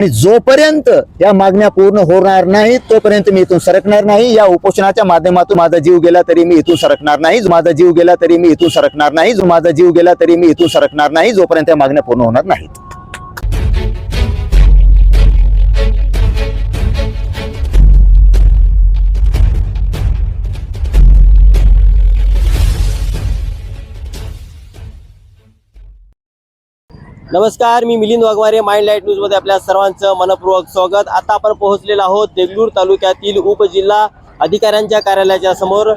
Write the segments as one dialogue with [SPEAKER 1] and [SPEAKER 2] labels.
[SPEAKER 1] आणि जोपर्यंत या मागण्या पूर्ण होणार नाही तोपर्यंत मी इथून सरकणार नाही. या उपोषणाच्या माध्यमातून माझा जीव गेला तरी मी इथून सरकणार नाही. माझा जीव गेला तरी मी इथून सरकणार नाही. जो माझा जीव गेला तरी मी इथून सरकणार नाही. जोपर्यंत या मागण्या पूर्ण होणार नाहीत.
[SPEAKER 2] नमस्कार मी मिलिंद वाघमारे माइंड लाइट न्यूजमध्ये आपल्या सर्वांचं मनपूर्वक स्वागत. आता आपण पोहोचलेलो आहोत देगलूर तालुक्यातील उपजिल्हा अधिकाऱ्यांच्या कार्यालयाच्या समोर.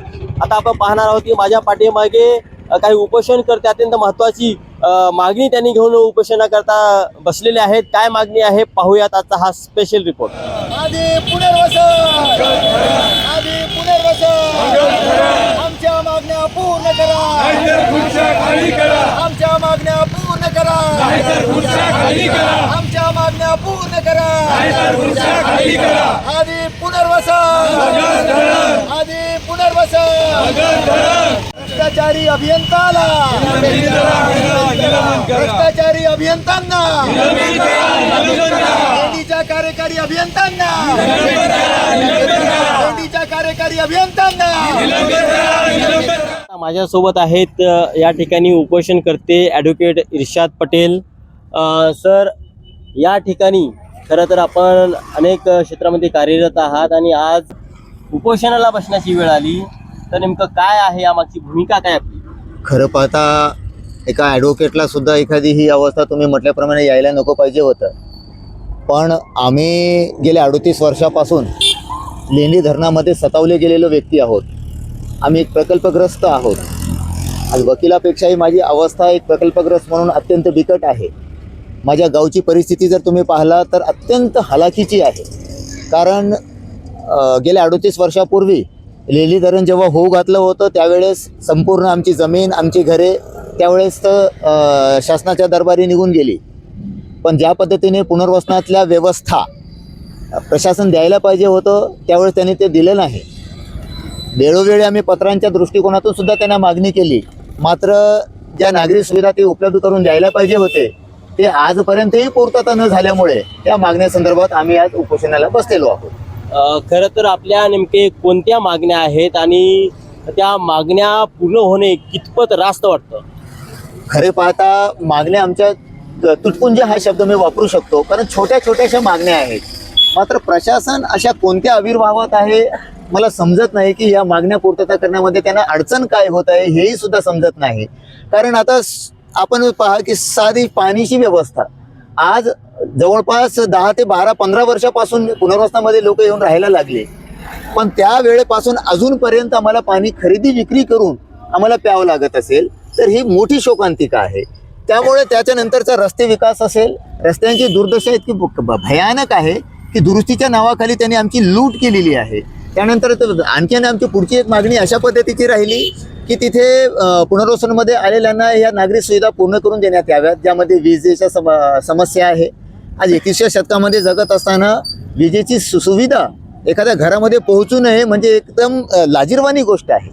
[SPEAKER 2] आता आपण पाहणार आहोत की माझ्या पाठीमागे काही उपोषण करते अत्यंत महत्वाची अ, मागणी त्यांनी घेऊन उपोषणाकरता बसलेले आहेत. काय मागणी आहे पाहूयात आजचा हा स्पेशल रिपोर्ट
[SPEAKER 3] आमच्या मागण्या पूर्ण करा! आमच्या मागण्या करा. आमच्या मागण्या पूर्ण करा. आधी पुनर्वसन. आधी पुनर्वसन. भ्रष्टाचारी अभियंताला. भ्रष्टाचारी अभियंत्यांना ईडीच्या कार्यकारी अभियंत्यांना ईडीच्या कार्यकारी अभियंत्यांना
[SPEAKER 2] माझ्यासोबत आहेत या ठिकाणी उपोषण करते ॲडव्होकेट इर्शाद पटेल. सर या ठिकाणी खरं तर आपण अनेक क्षेत्रामध्ये कार्यरत आहात आणि आज उपोषणाला बसण्याची वेळ आली. तर नेमकं काय आहे यामागची भूमिका काय आपली?
[SPEAKER 1] खरं पाहता एका ॲडव्होकेटला सुद्धा एखादी ही अवस्था तुम्ही म्हटल्याप्रमाणे यायला नको पाहिजे होतं. पण आम्ही गेल्या अडोतीस वर्षापासून लेंडी धरणामध्ये सतावले गेलेलो व्यक्ती आहोत. आम्ही एक प्रकल्पग्रस्त आहोत. आज वकिलापेक्षाही माझी अवस्था एक प्रकल्पग्रस्त म्हणून अत्यंत बिकट आहे. माझ्या गावची परिस्थिती जर तुम्ही पाहिला तर अत्यंत हलाखीची आहे. कारण गेल्या अडोतीस वर्षापूर्वी लेली धरण जेव्हा होऊ घातलं होतं त्यावेळेस संपूर्ण आमची जमीन आमची घरे त्यावेळेस तर शासनाच्या दरबारी निघून गेली. पण ज्या पद्धतीने पुनर्वसनातल्या व्यवस्था प्रशासन द्यायला पाहिजे होतं त्यावेळेस त्यांनी ते दिलं नाही. वेळोवेळी आम्ही पत्रांच्या दृष्टिकोनातून सुद्धा त्यांना मागणी केली. मात्र ज्या नागरी सुविधा ते उपलब्ध करून द्यायला पाहिजे होते ते आजपर्यंतही पूर्तता न झाल्यामुळे त्या मागण्यासंदर्भात आम्ही आज उपोषणाला बसलेलो आहोत.
[SPEAKER 2] खरं तर आपल्या नेमके कोणत्या मागण्या आहेत आणि त्या मागण्या पूर्ण होणे कितपत रास्त वाटतं?
[SPEAKER 1] खरे पाहता मागण्या आमच्या तुटपुंज हा शब्द मी वापरू शकतो कारण छोट्या छोट्याशा मागण्या आहेत. मात्र प्रशासन अशा कोणत्या आविर्भावात आहे मला समजत नाही की या मागण्या पूर्तता करण्यामध्ये त्यांना अडचण काय होत आहे हेही सुद्धा समजत नाही. कारण आता आपण पहा की साधी पाणीची व्यवस्था आज जवळपास दहा ते बारा पंधरा वर्षापासून पुनर्वसनामध्ये लोक येऊन राहायला लागले. पण त्या वेळेपासून अजूनपर्यंत आम्हाला पाणी खरेदी विक्री करून आम्हाला प्यावं लागत असेल तर ही मोठी शोकांतिका आहे. त्यामुळे त्याच्यानंतरचा रस्ते विकास असेल रस्त्यांची दुर्दशा इतकी भयानक आहे की दुरुस्तीच्या नावाखाली त्यांनी आमची लूट केलेली आहे. त्यानंतर तर आणखीन आमची पुढची एक मागणी अशा पद्धतीची राहिली की तिथे पुनर्वसनमध्ये आलेल्यांना या नागरी सुविधा पूर्ण करून देण्यात याव्यात ज्यामध्ये विजेच्या सम समस्या आहे. आज एकवीसशे शतकामध्ये जगत असताना विजेची सुविधा एखाद्या घरामध्ये पोहोचू नये म्हणजे एकदम लाजीरवाणी लाजिरवाणी गोष्ट आहे.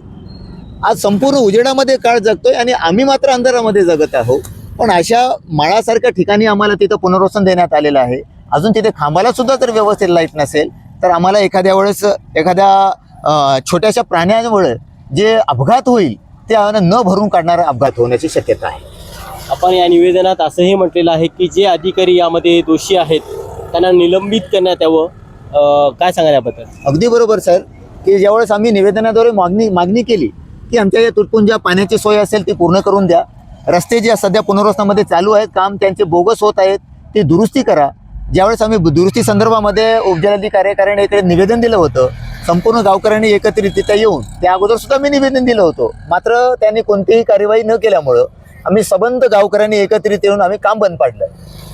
[SPEAKER 1] आज संपूर्ण उजेडामध्ये काळ जगतोय आणि आम्ही मात्र अंधारामध्ये जगत आहोत. पण अशा माळासारख्या ठिकाणी आम्हाला तिथं पुनर्वसन देण्यात आलेलं आहे. अजून तिथे खांबाला सुद्धा जर व्यवस्थित लाइट नसेल तर आम्हाला एखाद्या वेळेस एखाद्या छोट्याशा प्राण्यामुळे जे अपघात होईल ते न भरून काढणारा अपघात होण्याची शक्यता आहे.
[SPEAKER 2] आपण या निवेदनात असंही म्हटलेलं आहे की जे अधिकारी यामध्ये दोषी आहेत त्यांना निलंबित करण्यात यावं. काय सांगा याबद्दल?
[SPEAKER 1] अगदी बरोबर सर की ज्यावेळेस आम्ही निवेदनाद्वारे मागणी मागणी केली की आमच्या या तुटपुंजा पाण्याची सोय असेल ती पूर्ण करून द्या. रस्ते जे सध्या पुनर्वसनामध्ये चालू आहेत काम त्यांचे बोगस होत आहेत ती दुरुस्ती करा. ज्यावेळेस आम्ही दुरुस्ती संदर्भामध्ये उपजिल्हाधिकारी कार्यालयाने इकडे निवेदन दिलं होतं संपूर्ण गावकऱ्यांनी एकत्रित तिथे येऊन त्या अगोदर सुद्धा मी निवेदन दिलं होतं. मात्र त्यांनी कोणतीही कार्यवाही न केल्यामुळं आम्ही सबंध गावकऱ्यांनी एकत्रित येऊन आम्ही काम बंद पाडलं.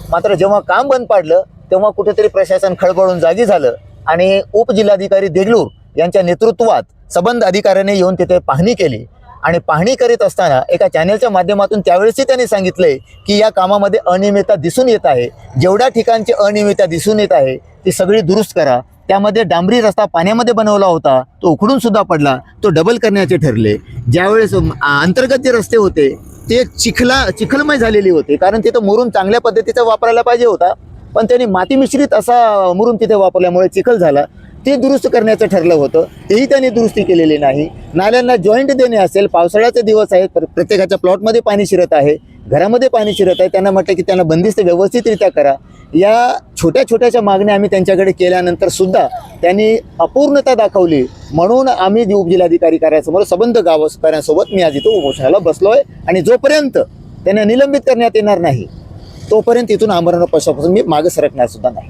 [SPEAKER 1] मात्र जेव्हा काम बंद पाडलं तेव्हा कुठेतरी प्रशासन खळबळून जागी झालं आणि उपजिल्हाधिकारी देगलूर यांच्या नेतृत्वात सबंध अधिकाऱ्याने येऊन तिथे पाहणी केली. आणि पाहणी करीत असताना एका चॅनलच्या माध्यमातून त्यावेळेसही त्यांनी सांगितलंय की या कामामध्ये अनियमितता दिसून येत आहे. जेवढ्या ठिकाणची अनियमितता दिसून येत आहे ती सगळी दुरुस्त करा. त्यामध्ये डांबरी रस्ता पाण्यामध्ये बनवला होता तो उखडून सुद्धा पडला तो डबल करण्याचे ठरले. ज्यावेळेस अंतर्गत जे रस्ते होते ते चिखला चिखलमय झालेली होते. कारण तिथं मुरुम चांगल्या पद्धतीचा वापरायला पाहिजे होता. पण त्यांनी माती मिश्रित असा मुरुम तिथे वापरल्यामुळे चिखल झाला. ते दुरुस्त करण्याचं ठरलं होतं. तेही त्यांनी दुरुस्ती केलेली नाही. नाल्यांना जॉईंट देणे असेल पावसाळ्याचे दिवस आहेत प्रत्येकाच्या प्लॉटमध्ये पाणी शिरत आहे घरामध्ये पाणी शिरत आहे त्यांना म्हटलं की त्यांना बंदिस्त व्यवस्थितरित्या करा. या छोट्या छोट्याशा मागण्या आम्ही त्यांच्याकडे केल्यानंतर सुद्धा त्यांनी अपूर्णता दाखवली. म्हणून आम्ही उपजिल्हाधिकारी कार्यासमोर सबंध गावकऱ्यांसोबत मी आज इथं उपोषणाला बसलोय आणि जोपर्यंत त्यांना निलंबित करण्यात येणार नाही तोपर्यंत इथून आमरण पक्षापासून मी मागे सरकणार सुद्धा नाही.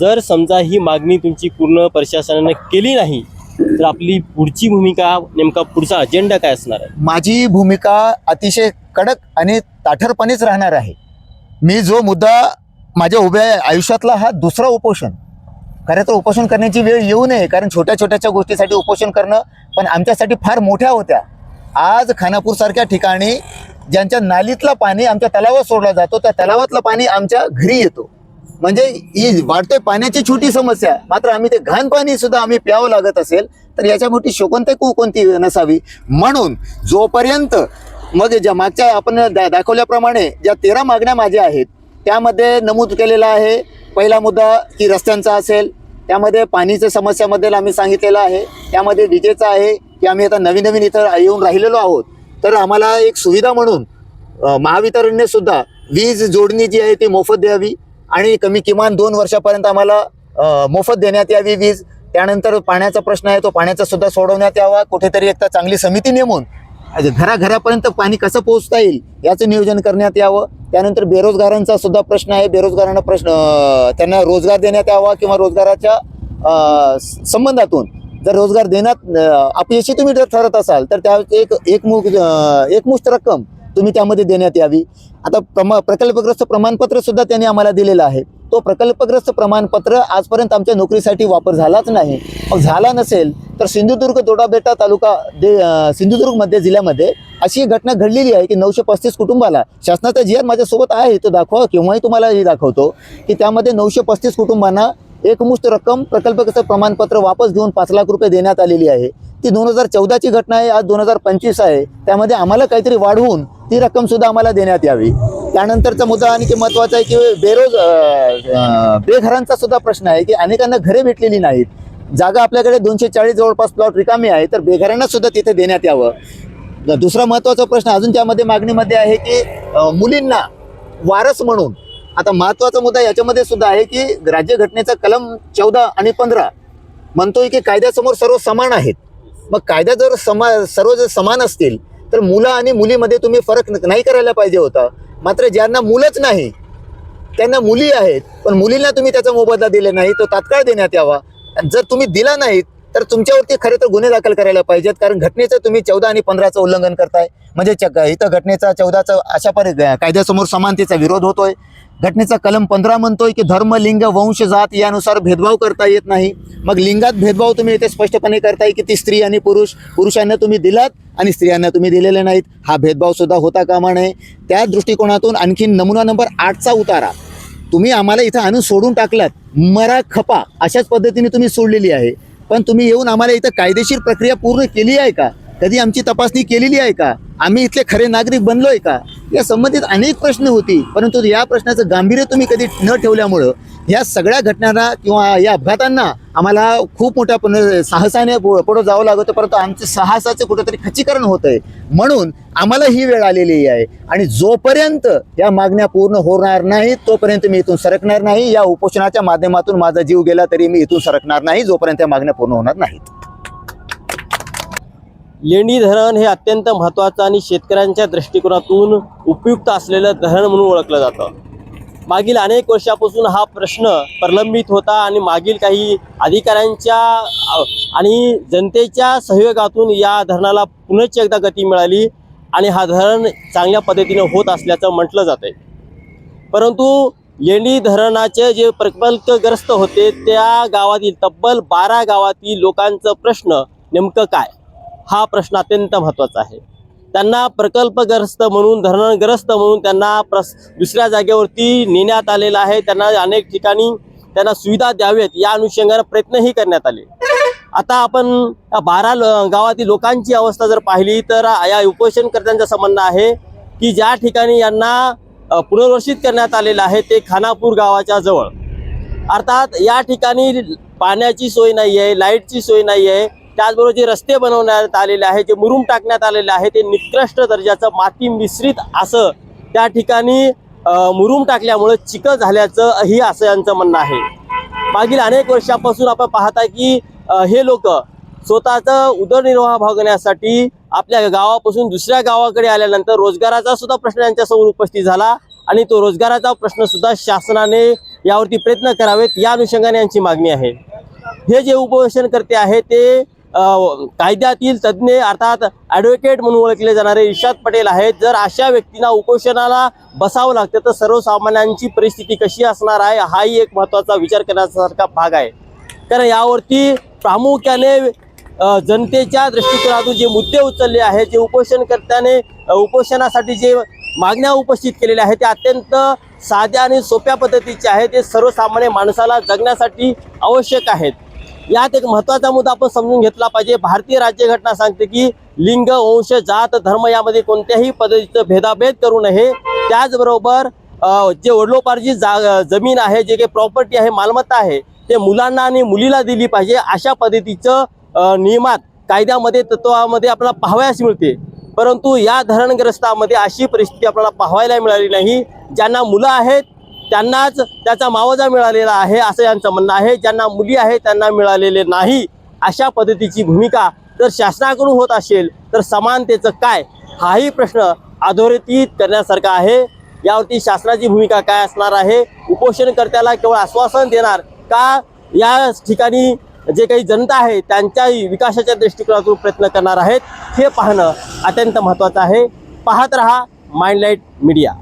[SPEAKER 2] जर समजा ही मागणी तुमची पूर्ण प्रशासनाने केली नाही तर आपली पुढची भूमिका नेमका पुढचा अजेंडा काय असणार आहे?
[SPEAKER 1] माझी भूमिका अतिशय कडक आणि ताठरपणेच राहणार आहे. मी जो मुद्दा माझ्या उभ्या आयुष्यातला हा दुसरा उपोषण. खरं तर उपोषण करण्याची वेळ येऊ नये कारण छोट्या छोट्याच्या गोष्टीसाठी उपोषण करणं पण आमच्यासाठी फार मोठ्या होत्या. आज खानापूरसारख्या ठिकाणी ज्यांच्या नालीतलं पाणी आमच्या तलावात सोडला जातो त्या तलावातलं पाणी आमच्या घरी येतो. म्हणजे ही वाढते पाण्याची छोटी समस्या. मात्र आम्ही ते घाण पाणी सुद्धा आम्ही प्यावं लागत असेल तर याच्या मोठी शोकंत कोणती नसावी? म्हणून जोपर्यंत मग ज्या मागच्या आपण दा दाखवल्याप्रमाणे ज्या तेरा मागण्या माझ्या आहेत त्यामध्ये नमूद केलेलं आहे. पहिला मुद्दा की रस्त्यांचा असेल. त्यामध्ये पाणीच्या समस्याबद्दल आम्ही सांगितलेलं आहे. त्यामध्ये विजेचा आहे की आम्ही आता नवीन नवीन इथं येऊन राहिलेलो आहोत. तर आम्हाला एक सुविधा म्हणून महावितरणने सुद्धा वीज जोडणी जी आहे ती मोफत द्यावी आणि कमी किमान दोन वर्षापर्यंत आम्हाला मोफत देण्यात यावी वीज. त्यानंतर पाण्याचा प्रश्न आहे तो पाण्याचा सुद्धा सोडवण्यात यावा. कुठेतरी एकदा चांगली समिती नेमून घराघरापर्यंत पाणी कसं पोहोचता येईल याचं नियोजन करण्यात यावं. त्यानंतर बेरोजगारांचा सुद्धा प्रश्न आहे. बेरोजगारांना प्रश्न त्यांना रोजगार देण्यात यावा किंवा रोजगाराच्या संबंधातून. जर रोजगार देण्यात अपयशी तुम्ही जर ठरत असाल तर त्या एक एकमुख एकमुष्ट रक्कम तुम्ही त्यामध्ये देण्यात यावी. आता प्रमा प्रकल्पग्रस्त प्रमाणपत्र सुद्धा त्यांनी आम्हाला दिलेलं आहे. तो प्रकल्पग्रस्त प्रमाणपत्र आजपर्यंत आमच्या नोकरीसाठी वापर झालाच नाही. मग झाला नसेल तर सिंधुदुर्ग दोडाबेटा तालुका दे सिंधुदुर्गमध्ये जिल्ह्यामध्ये अशी घटना घडलेली आहे की नऊशे पस्तीस कुटुंबाला शासनाचा जी आर माझ्यासोबत आहे तो दाखवा केव्हाही तुम्हाला हे दाखवतो की त्यामध्ये नऊशे पस्तीस कुटुंबांना एकमुष्ट रक्कम प्रकल्पग्रस्त प्रमाणपत्र वापस घेऊन पाच लाख रुपये देण्यात आलेली आहे. ती दोन हजार चौदाची घटना आहे आज दोन हजार पंचवीस आहे. त्यामध्ये आम्हाला काहीतरी वाढवून ती रक्कम सुद्धा आम्हाला देण्यात यावी. त्यानंतरचा मुद्दा आणखी महत्त्वाचा आहे की बेरोज बेघरांचा सुद्धा प्रश्न आहे की अनेकांना घरे भेटलेली नाहीत. जागा आपल्याकडे दोनशे चाळीस जवळपास प्लॉट रिकामी आहे तर बेघरांना सुद्धा तिथे देण्यात यावं. दुसरा महत्त्वाचा प्रश्न अजून त्यामध्ये मागणीमध्ये आहे की मुलींना वारस म्हणून आता महत्त्वाचा मुद्दा याच्यामध्ये सुद्धा आहे की राज्यघटनेचा कलम चौदा आणि पंधरा म्हणतोय की कायद्यासमोर सर्व समान आहेत. मग कायदा जर समा सर्व जर समान असतील तर मुलं आणि मुलीमध्ये तुम्ही फरक नाही करायला पाहिजे होता. मात्र ज्यांना मुलंच नाही त्यांना मुली आहेत पण मुलींना तुम्ही त्याचा मोबदला दिला नाही तो तात्काळ देण्यात यावा. जर तुम्ही दिला नाहीत तर तुमच्यावरती खरे तर गुन्हे दाखल करायला पाहिजेत कारण घटनेचं तुम्ही चौदा आणि पंधराचं उल्लंघन करताय. म्हणजे च- इथं घटनेचा चौदाचा अशा परि कायद्यासमोर समानतेचा विरोध होतोय. घटनेचा कलम पंधरा म्हणतोय की धर्म लिंग वंश जात यानुसार भेदभाव करता येत नाही. मग लिंगात भेदभाव तुम्ही इथे स्पष्टपणे करताय की ती स्त्री आणि पुरुष पुरुषांना तुम्ही दिलात आणि स्त्रियांना तुम्ही दिलेले नाहीत. हा भेदभाव सुद्धा होता कामा नये त्या दृष्टिकोनातून आणखी नमुना नंबर आठचा उतारा. तुम्ही आम्हाला इथं आणून सोडून टाकलात. मरा खपा अशाच पद्धतीने तुम्ही सोडलेली आहे. पण तुम्ही येऊन आम्हाला इथं कायदेशीर प्रक्रिया पूर्ण केली आहे का? कधी आमची तपासणी केलेली आहे का? आम्ही इथले खरे नागरिक बनलोय का? या संबंधित अनेक प्रश्न होती परंतु या प्रश्नाचं गांभीर्य तुम्ही कधी न ठेवल्यामुळं या सगळ्या घटनांना किंवा या अपघातांना आम्हाला खूप मोठ्या पण- साहसाने पुढं जावं लागतं परंतु आमचं साहसाचं कुठंतरी खचीकरण होत आहे म्हणून आम्हाला ही वेळ आलेली आहे. आणि जोपर्यंत या मागण्या पूर्ण होणार नाहीत तोपर्यंत मी इथून सरकणार नाही. या उपोषणाच्या माध्यमातून माझा जीव गेला तरी मी इथून सरकणार नाही जोपर्यंत या मागण्या पूर्ण होणार नाहीत.
[SPEAKER 2] लेंडी धरण हे अत्यंत महत्त्वाचं आणि शेतकऱ्यांच्या दृष्टिकोनातून उपयुक्त असलेलं धरण म्हणून ओळखलं जातं. मागील अनेक वर्षापासून हा प्रश्न प्रलंबित होता आणि मागील काही अधिकाऱ्यांच्या आणि जनतेच्या सहयोगातून या धरणाला पुनश्च एकदा गती मिळाली आणि हा धरण चांगल्या पद्धतीने होत असल्याचं म्हटलं जात आहे परंतु लेणी धरणाचे जे प्रकल्पग्रस्त होते त्या गावातील तब्बल बारा गावातील लोकांचं प्रश्न नेमकं काय? हा प्रश्न अत्यंत महत्त्वाचा आहे. त्यांना प्रकल्पग्रस्त म्हणून धरणग्रस्त म्हणून त्यांना प्रस दुसऱ्या जागेवरती नेण्यात आलेलं आहे. त्यांना अनेक ठिकाणी त्यांना सुविधा द्यावेत या अनुषंगाने प्रयत्नही करण्यात आले. आता आपण बारा ल- गावातील लोकांची अवस्था जर पाहिली तर या उपोषणकर्त्यांचं असं म्हणणं आहे की ज्या ठिकाणी यांना पुनर्वसित करण्यात आलेलं आहे ते खानापूर गावाच्या जवळ. अर्थात या ठिकाणी पाण्याची सोय नाही आहे लाईटची सोय नाही आहे त्याचबरोबर जे रस्ते बनवण्यात आलेले आहे जे मुरुम टाकण्यात आलेले आहे ते निकृष्ट दर्जाचं माती मिश्रित असं त्या ठिकाणी मुरुम टाकल्यामुळे चिकट झाल्याचं ही असं यांचं म्हणणं आहे. मागील अनेक वर्षापासून आपण पाहता की हे लोक स्वतःचा उदरनिर्वाह भागवण्यासाठी आपल्या गावापासून दुसऱ्या गावाकडे आल्यानंतर रोजगाराचा सुद्धा प्रश्न यांच्यासमोर उपस्थित झाला आणि तो रोजगाराचा प्रश्न सुद्धा शासनाने यावरती प्रयत्न करावेत या अनुषंगाने यांची मागणी आहे. हे जे उपोषण करते आहे ते कायद्यातील तज्ज्ञ अर्थात ॲडव्होकेट म्हणून ओळखले जाणारे इर्शाद पटेल आहेत. जर अशा व्यक्तींना उपोषणाला बसावं लागतं तर सर्वसामान्यांची परिस्थिती कशी असणार आहे हाही एक महत्त्वाचा विचार करण्यासारखा भाग आहे. कारण यावरती प्रामुख्याने जनतेच्या दृष्टिकोनातून जे मुद्दे उचलले आहेत जे उपोषणकर्त्याने उपोषणासाठी जे मागण्या उपस्थित केलेल्या आहेत त्या अत्यंत साध्या आणि सोप्या पद्धतीच्या आहेत. ते सर्वसामान्य माणसाला जगण्यासाठी आवश्यक आहेत. यात एक महत्त्वाचा मुद्दा आपण समजून घेतला पाहिजे. भारतीय राज्यघटना सांगते की लिंग वंश जात धर्म यामध्ये कोणत्याही पद्धतीचं भेदाभेद करू नये. त्याचबरोबर जे वडलोपार्जित जा जमीन आहे जे काही प्रॉपर्टी आहे मालमत्ता आहे ते मुलांना आणि मुलीला दिली पाहिजे. अशा पद्धतीचं नियमात कायद्यामध्ये तत्वामध्ये आपल्याला पाहावयास मिळते. परंतु या धरणग्रस्तामध्ये अशी परिस्थिती आपल्याला पाहायला मिळाली नाही. ज्यांना मुलं आहेत त्यांनाच त्याचा मावजा मिळालेला आहे असं यांचं म्हणणं आहे. ज्यांना मुली आहे त्यांना मिळालेले नाही अशा पद्धतीची भूमिका जर शासनाकडून होत असेल तर समानतेचं काय? हाही प्रश्न अधोरेखित करण्यासारखा आहे. यावरती शासनाची भूमिका काय असणार आहे? उपोषणकर्त्याला केवळ आश्वासन देणार का? या ठिकाणी जे काही जनता आहे त्यांच्याही विकासाच्या दृष्टिकोनातून प्रयत्न करणार आहेत. हे पाहणं अत्यंत महत्त्वाचं आहे. पाहत रहा माइंडलाईट मीडिया.